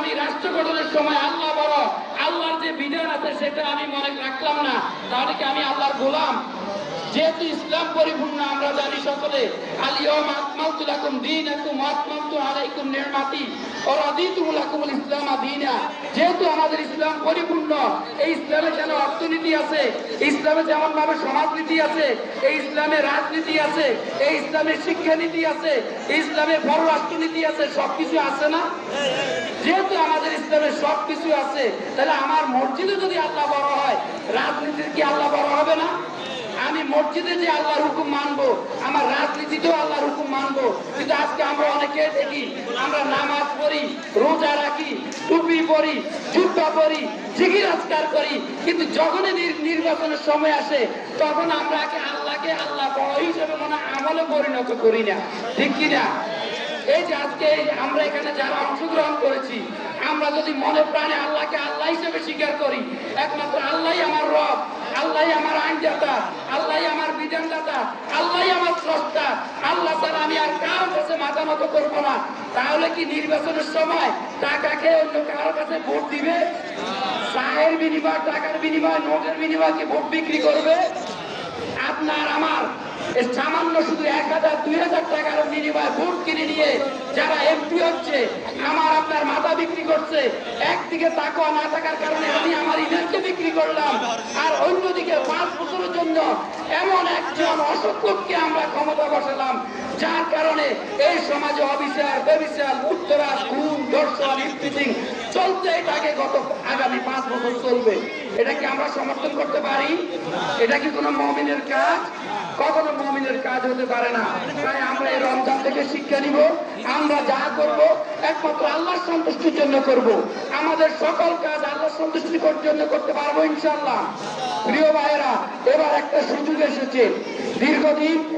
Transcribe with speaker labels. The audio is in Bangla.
Speaker 1: আমি রাষ্ট্র গঠনের সময় আল্লাহ বড়। আল্লাহর যে বিধান আছে সেটা আমি মনে রাখলাম না। তাহলে কি আমি আল্লাহর গোলাম। যেহেতু ইসলাম পরিপূর্ণ, আমরা জানি সকলে আলিয়ম আকমালতু তুলাকুম আতমামতু নি'মাতি ওয়া রাদিতু লাকুমুল ইসলাম দীনা যেহেতু আমাদের ইসলাম পরিপূর্ণ, এই ইসলামে যেন অর্থনীতি আছে, ইসলামে যেমন ভাবে সমাজনীতি আছে, এই ইসলামে রাজনীতি আছে, এই ইসলামের শিক্ষানীতি আছে, ইসলামে পররাষ্ট্রনীতি আছে, সবকিছু আছে না? যেহেতু আমাদের ইসলামে সবকিছু আছে, তাহলে আমার মসজিদে যদি আল্লাহ বড় হয়, রাজনীতির কি আল্লাহ বড় হবে না? আমি মসজিদে যে আল্লাহর হুকুম মানবো, আমার রাজনীতিতেও আল্লাহর হুকুম মানবো। কিন্তু আজকে আমরা অনেকে দেখি, আমরা নামাজ পড়ি, রোজা রাখি, টুপি পরি, জুব্বা পরি জিগির আজকার করি, কিন্তু যখনই নির্বাচনের সময় আসে, তখন আমরা আল্লাহকে আল্লাহ বড় হিসেবে মনে আমলে পরিণত করি না। ঠিক এই যে আজকে আমরা এখানে যারা অংশগ্রহণ করেছি, আমরা যদি মনে প্রাণে আল্লাহকে আল্লাহ হিসেবে স্বীকার করি, একমাত্র আল্লাহ আমার রব আল্লাহ আমার আইনদাতা আল্লাহ আমার বিধানদাতা আল্লাহ আমার স্রষ্টা আল্লাহ ছাড়া আমি আর কারোর কাছে মাথা নত করব না। তাহলে কি নির্বাচনের সময় টাকা খেয়ে অন্য কারোর কাছে ভোট দিবে? চায়ের বিনিময়, টাকার বিনিময়, নোটের বিনিময় কি ভোট বিক্রি করবে? আপনার আমার সামান্য শুধু এক হাজার, দুই হাজার টাকার বিনিময়ে ভোট কিনে নিয়ে যারা এমপি হচ্ছে, আমার আপনার মাথা বিক্রি করছে। একদিকে তাকওয়া না থাকার কারণে আমি আমার ইমেলকে বিক্রি করলাম আর অন্যদিকে পাঁচ জন্য এমন একজন অসক্ষকে আমরা ক্ষমতা বসালাম, যার কারণে এই সমাজে অবিচার, ব্যবিচার উত্তরা খুন দর্শন ইফতিজিং চলতে থাকে গত আগামী পাঁচ বছর চলবে। এটা কি আমরা সমর্থন করতে পারি? এটা কি কোনো মমিনের কাজ? কখনো মমিনের কাজ হতে পারে না। তাই আমরা এই রমজান থেকে শিক্ষা নিব, আমরা যা করব একমাত্র আল্লাহর সন্তুষ্টির জন্য করব। আমাদের সকল কাজ আল্লাহর সন্তুষ্টির জন্য করতে পারব ইনশাল্লাহ প্রিয় ভাইয়েরা এবার একটা সুযোগ এসেছে। দীর্ঘদিন